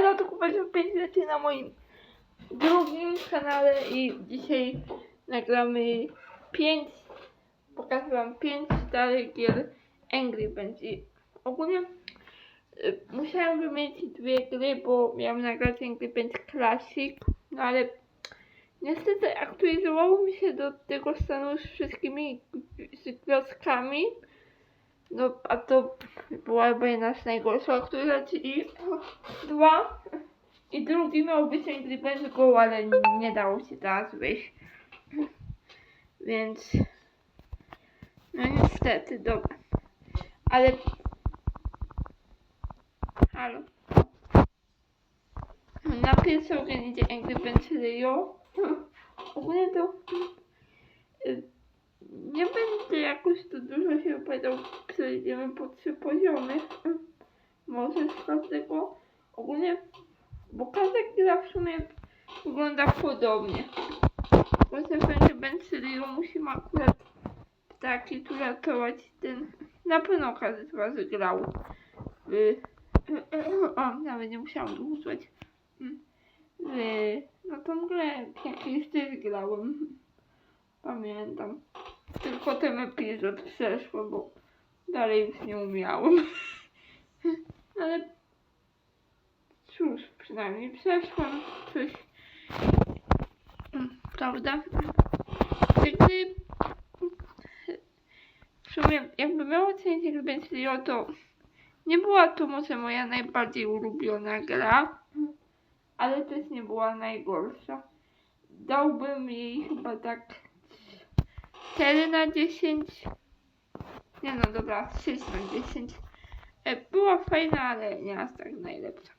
Elo, to kupię 5 leci na moim drugim kanale i dzisiaj nagramy 5, pokażę wam 5 starych gier. Angry i ogólnie y, musiałem wymienić dwie gry, bo miałem nagrać Angry Birds Classic, no ale niestety aktualizowało mi się do tego stanu z wszystkimi z wioskami, no a to była chyba jedna z najgorszych aktualizacji dwa i drugi miał być Angry Go, ale nie dało się teraz wyjść. Więc no niestety, dobra. Ale halo. Na pierwszy ogień idzie Angry Birds Rio. Ogólnie to y, nie będzie jakoś to dużo się opowiadał, przejdziemy po trzy poziomy. Może z każdego. Ogólnie, bo każda gra w sumie wygląda podobnie. Właśnie będzie Rio musimy akurat taki tu ratować ten. Na pewno każdy z was grał. O, nawet nie musiałam go. W, no tą grę jakieś też grałem. Pamiętam. Tylko ten epizod przeszło, bo dalej już nie umiałem. Ale cóż, przynajmniej przeszłam coś. Prawda? Gdy w sumie jakby miało ocenić Rio, to nie była to może moja najbardziej ulubiona gra, ale też nie była najgorsza. Dałbym jej chyba tak 4 na 10. Nie no dobra, 6 na 10. E, Była fajna, ale nie aż tak najlepsza.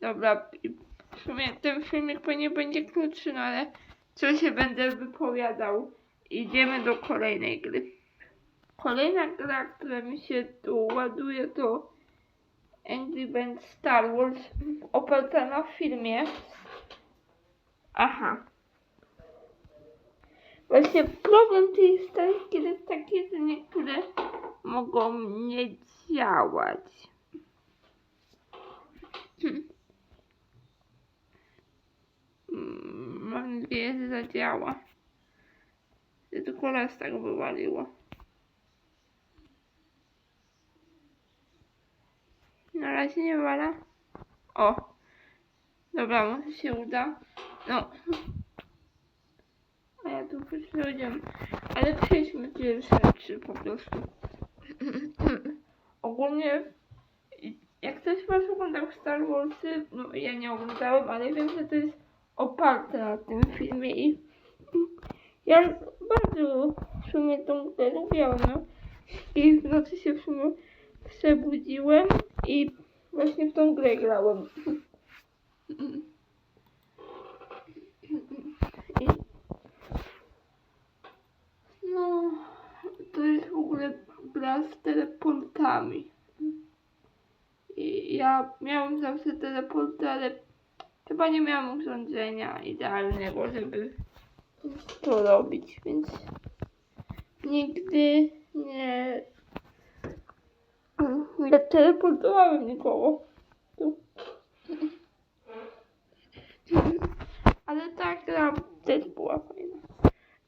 Dobra, w sumie ten filmik pewnie będzie krótszy, no ale co się będę wypowiadał. Idziemy do kolejnej gry. Kolejna gra, która mi się tu ładuje to Angry Birds Star Wars oparta na filmie. Aha. Właśnie problem tej gier jest taki, że niektóre mogą nie działać. Hmm. Mm, Mam nadzieję, że zadziała. Że tylko raz tak wywaliło. Na razie nie wala. O. Dobra, może się uda. No. Tu przychodziłem. Ale przejdźmy pierwsze rzeczy po prostu. Ogólnie, jak ktoś Was oglądał Star Warsy, no ja nie oglądałem, ale wiem, że to jest oparte na tym filmie i ja bardzo w sumie tą grę lubiałem. No. I w nocy się w sumie przebudziłem i właśnie w tą grę grałem. I no, to jest w ogóle gra z teleportami. I ja miałem zawsze teleporty, ale chyba nie miałam urządzenia idealnego, żeby to robić, więc nigdy nie, nie teleportowałem nikogo. Ale ta gra też była fajna.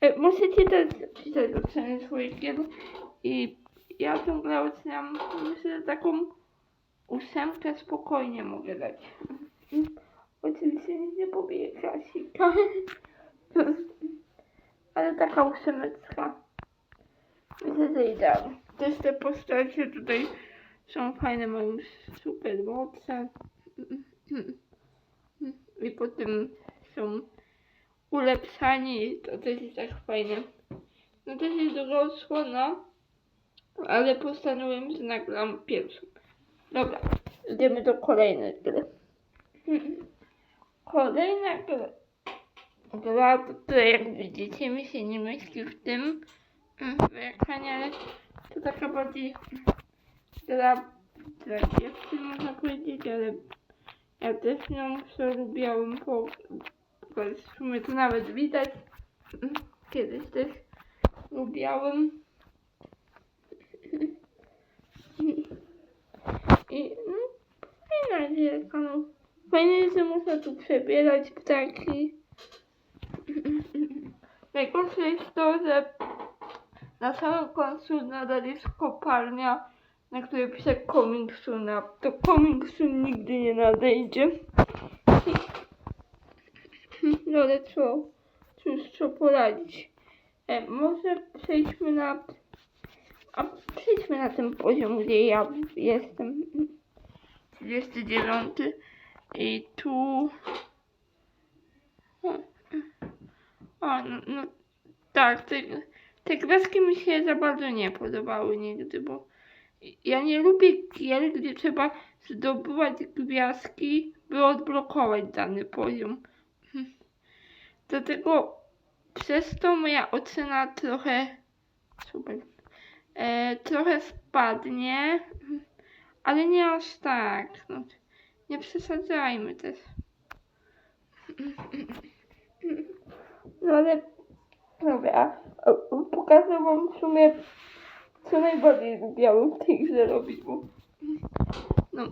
E, Możecie też pisać oceny swoich gier i ja tę grę oceniam, myślę, że taką ósemkę spokojnie mogę dać. Oczywiście nic nie pobije klasika. Ale taka ósemeczka. Myślę, że idealnie. Też te postacie tutaj są fajne, mają super moce. I potem są ulepszani, to też jest tak fajne. No też jest druga odsłona, ale postanowiłem, że nagram pierwszą. Dobra, idziemy do kolejnej gry. Kolejna gra, gra, która jak widzicie mi się nie mieści w tym mm, w ekranie, ale to taka bardziej gra dla dziewczyn można powiedzieć, ale ja też ją lubiałem po w sumie to nawet widać. Kiedyś też lubiałem. I no, fajna gierka, no. Fajne jest, że można tu przebierać ptaki. Najgorsze jest to, że na samym końcu nadal jest kopalnia, na której pisze coming soon, a to soon nigdy nie nadejdzie. No ale co? Cóż, co poradzić? E, może przejdźmy na... A przejdźmy na ten poziom, gdzie ja jestem. 39. I tu... O no, no tak, te, te gwiazdki mi się za bardzo nie podobały nigdy, bo ja nie lubię gier, gdzie trzeba zdobywać gwiazdki, by odblokować dany poziom. Dlatego przez to moja ocena trochę super, e, trochę spadnie, ale nie aż tak. No, nie przesadzajmy też. No ale dobra, pokażę wam w sumie co najbardziej lubiałem w tej grze robić, bo no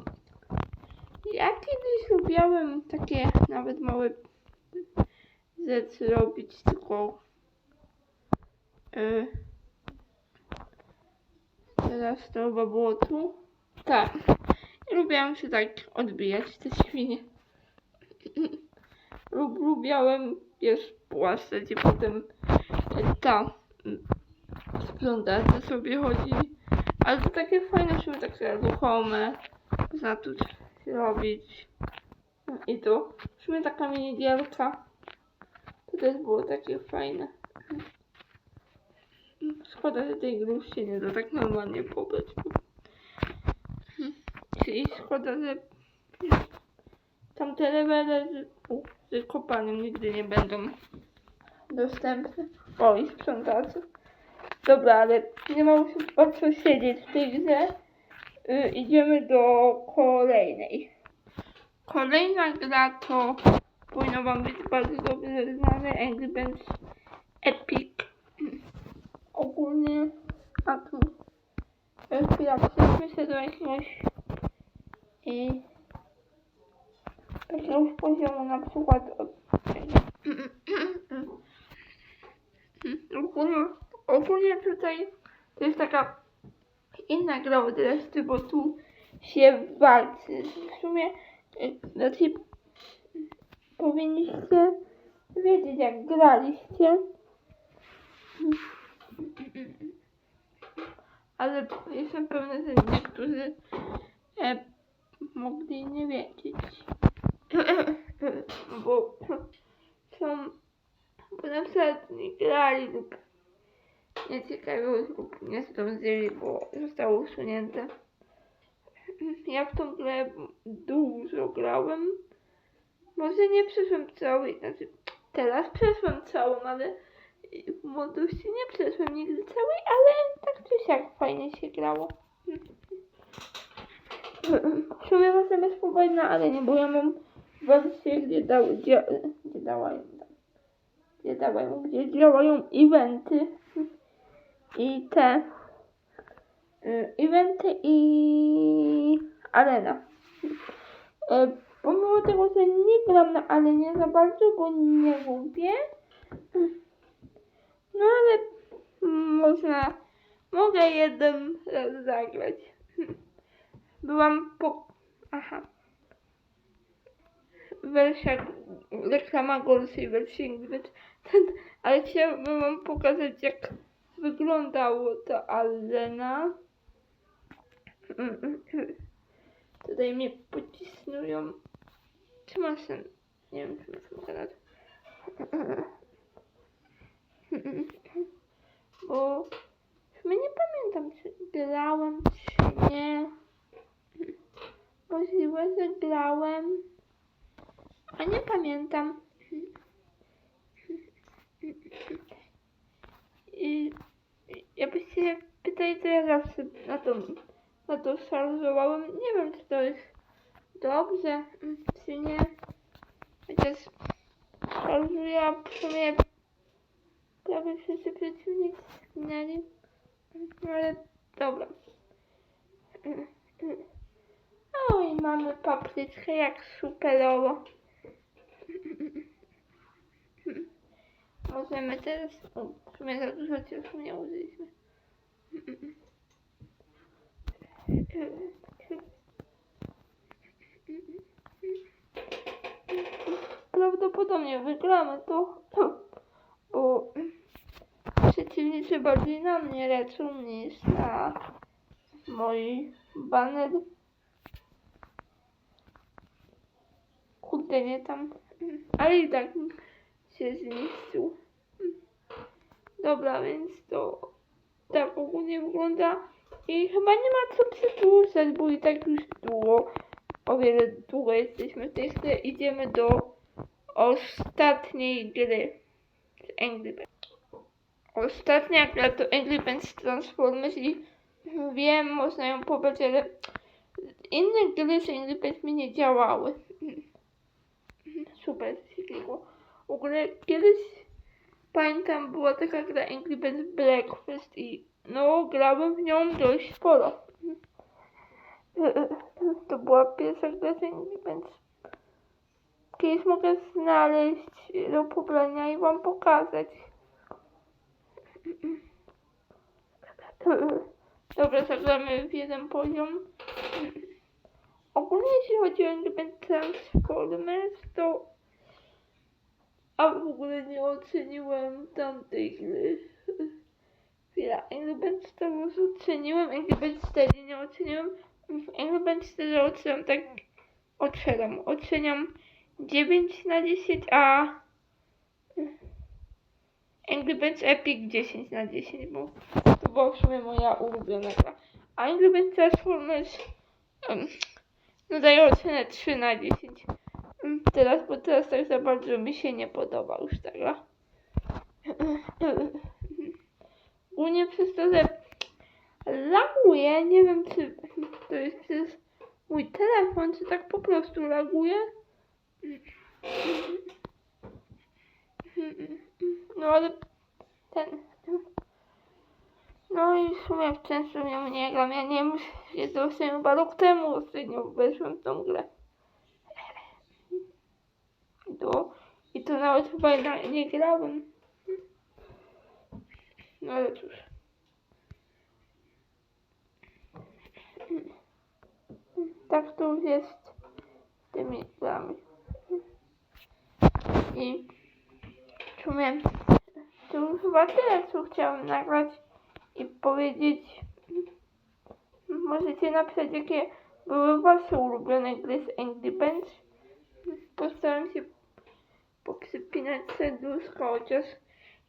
ja kiedyś lubiałem takie nawet małe rzeczy robić, tylko yy, teraz to chyba było tu. Tak. Ja lubiałem się tak odbijać te świnie. Lub lubiałem wiesz płaszczeć i potem e, ta sprzątacze sobie chodzili. Ale to takie fajne, żeby tak sobie ruchome, tu robić. I to w sumie taka mini gierka. To było takie fajne. Szkoda, że tej gry się nie da tak normalnie pobrać. I szkoda, że tamte levele z, z nigdy nie będą dostępne. O, i sprzątacze. Dobra, ale nie ma już co siedzieć w tej grze. Y, idziemy do kolejnej. Kolejna gra to powinno wam być bardzo dobrze znane Angry Birds Epic. Ogólnie, a tu e, chwila, przejdźmy się do jakiegoś i jakiegoś poziomu na przykład od ogólnie, ogólnie tutaj to jest taka inna gra od reszty, bo tu się walczy. W sumie znaczy powinniście wiedzieć jak graliście. Ale jestem pewna, że niektórzy e, mogli nie wiedzieć. bo są, bo na nie grali lub nie ciekawiło lub nie zdążyli, bo zostało usunięte. Ja w tą grę dużo grałem. Może nie przeszłem całej, znaczy teraz przeszłem całą, ale w młodości nie przeszłem nigdy całej, ale tak czy siak fajnie się grało. W sumie możemy spróbować na arenie, bo ja mam wersję, gdzie, dał, gdzie, gdzie działają, gdzie działają, gdzie działają eventy i te y, eventy i arena. Pomimo tego, że nie gram na arenie za bardzo, bo nie lubię, no ale można, mogę jeden raz zagrać. Byłam po... Aha. Wersja, reklama gorszej wersji Ingrid. Ale chciałabym wam pokazać, jak wyglądało ta arena. Tutaj mnie pocisnują. Ten? Nie wiem, czy masz ten kanał. Bo w nie pamiętam, czy grałem, czy nie. Możliwe, że grałem, a nie pamiętam. I jakbyście pytali, to ja zawsze na to, na to szarżowałem. Nie wiem, czy to jest dobrze, czy nie. Chociaż szarżuję, a w sumie prawie wszyscy przeciwnicy zginęli. Ale dobra. No i mamy papryczkę jak superowo. Możemy teraz... O, w sumie za dużo ciestu nie użyliśmy. Prawdopodobnie wygramy to, bo przeciwnicy bardziej na mnie lecą niż na moi baner. Kurde, nie tam. Ale i tak się zniszczył. Dobra, więc to tak ogólnie wygląda. I chyba nie ma co przedłużać, bo i tak już długo, o wiele długo jesteśmy w tej grze. Idziemy do ostatniej gry z Angry Birds. Ostatnia gra to Angry Birds Transformers i wiem, można ją pobrać, ale inne gry z Angry Birds mi nie działały. Super się klikło. W ogóle kiedyś pamiętam była taka gra Angry Birds Breakfast i no grałem w nią dość sporo. To była pierwsza gra z Angry Birds. Kiedyś mogę znaleźć do pobrania i wam pokazać. Dobra, zagramy w jeden poziom. Ogólnie jeśli chodzi o Birds Transformers, to a w ogóle nie oceniłem tamtej gry. Chwila, Angry Birds Star Wars oceniłem, Angry Birds 4 nie oceniłem. W Angry Birds 4 oceniam tak, oceniam, oceniam 9 na 10, a Angry Birds Epic 10 na 10, bo to była w sumie moja ulubiona gra. A Angry Birds Transformers um, no daję ocenę 3 na 10. Mm, Teraz, bo teraz tak za bardzo mi się nie podoba już ta gra. Głównie przez to, że laguje, nie wiem czy to jest przez mój telefon, czy tak po prostu laguje. No ale ten... No i w sumie w często nią nie gram. Ja nie wiem, jest to chyba rok temu ostatnio weszłem w tą grę. Do, I to nawet chyba na, nie grałem. No ale cóż. Tak to jest z tymi grami. I w sumie to chyba tyle, co chciałem nagrać i powiedzieć. Możecie napisać, jakie były wasze ulubione gry z Angry Birds. Postaram się poprzypinać serduszko, chociaż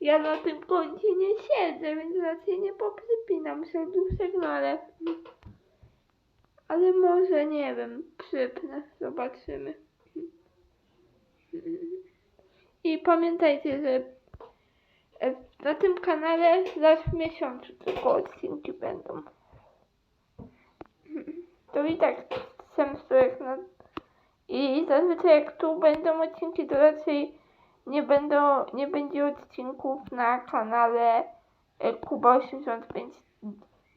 ja na tym koncie nie siedzę, więc raczej nie poprzypinam serduszek, no ale... Ale może, nie wiem, przypnę, zobaczymy. I pamiętajcie, że e, na tym kanale raz w miesiącu tylko odcinki będą. To i tak często jak na... I zazwyczaj jak tu będą odcinki, to raczej nie będą, nie będzie odcinków na kanale e, Kuba 85.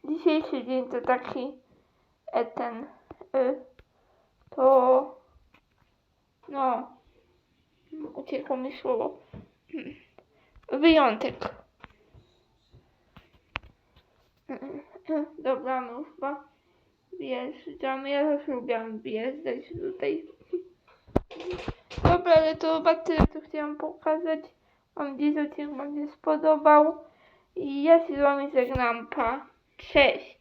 Dzisiejszy dzień to taki e, ten to no uciekło mi słowo wyjątek. Dobra, no chyba wjeżdżamy. Ja też lubiłam wjeżdżać tutaj. Dobra, ale to chyba tyle, co chciałam pokazać. Mam nadzieję, że odcinek Wam się spodobał. I ja się z Wami żegnam. Pa. Cześć.